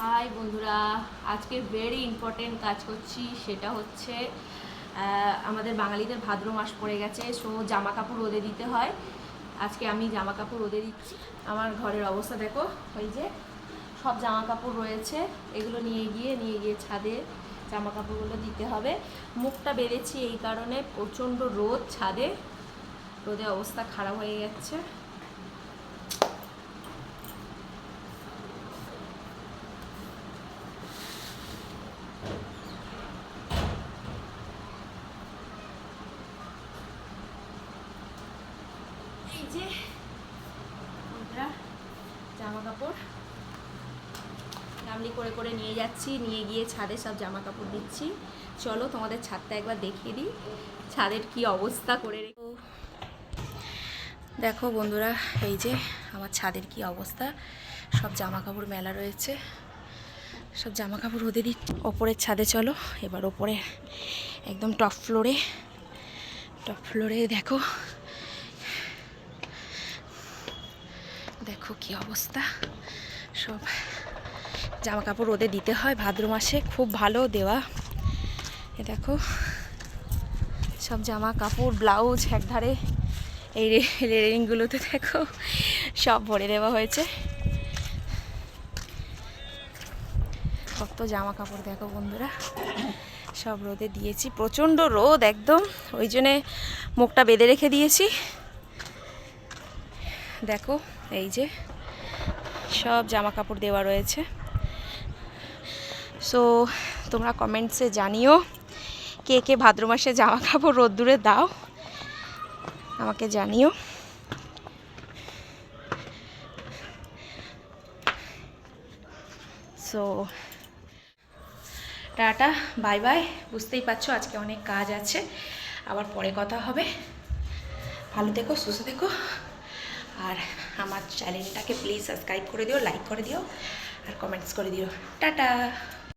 High বন্ধুরা, আজকে very important কাজ করছি, সেটা হচ্ছে আমাদের বাঙালিদের ভাদ্র মাস পড়ে গেছে সো জামা কাপড় রোদে দিতে হয়। আজকে আমি জামা কাপড় রোদে দিচ্ছি। আমার ঘরের অবস্থা দেখো, ওই যে সব জামা কাপড় রয়েছে, এগুলো নিয়ে গিয়ে নিয়ে গিয়ে ছাদে জামা কাপড়গুলো দিতে হবে। মুখটা বেঁধেছি এই কারণে প্রচণ্ড রোদ, ছাদে। রোদে অবস্থা খারাপ হয়ে যাচ্ছে। এই যে বন্ধুরা জামা কাপড় গামলি করে করে নিয়ে যাচ্ছি, নিয়ে গিয়ে ছাদে সব জামা কাপড় দিচ্ছি। চলো তোমাদের ছাদটা একবার দেখিয়ে দিই, ছাদের কি অবস্থা করে রেখে দেখো বন্ধুরা, এই যে আমার ছাদের কি অবস্থা। সব জামা কাপড় মেলা রয়েছে। সব জামা কাপড় রোদে দিচ্ছি। ওপরের ছাদে চলো, এবার ওপরে একদম টপ ফ্লোরে টপ ফ্লোরে দেখো। দেখো কি অবস্থা। সব জামা কাপড় রোদে দিতে হয় ভাদ্র মাসে, খুব ভালো দেওয়া। এ দেখো, সব জামা কাপড় ব্লাউজ একধারে, এই রেলিংগুলোতে দেখো, সব ভরে দেওয়া হয়েছে। কত জামা কাপড় দেখো বন্ধুরা, সব রোদে দিয়েছি, প্রচণ্ড রোদ একদম, ওই জন্যে মুখটা বেঁধে রেখে দিয়েছি। দেখো, এই যে সব জামা কাপড় দেওয়া রয়েছে। সো তোমরা কমেন্টসে জানিও কে কে ভাদ্র মাসে জামা কাপড় রোদ্দুরে দাও, আমাকে জানিও। সো টাটা বাই বাই বুঝতেই পারছ আজকে অনেক কাজ আছে, আবার পরে কথা হবে। ভালো থেকো, সুস্থ থেকো। আর আমার চ্যানেলটাকে প্লিজ সাবস্ক্রাইব করে দিও লাইক করে দিও, আর কমেন্টস করে দিও। টাটা!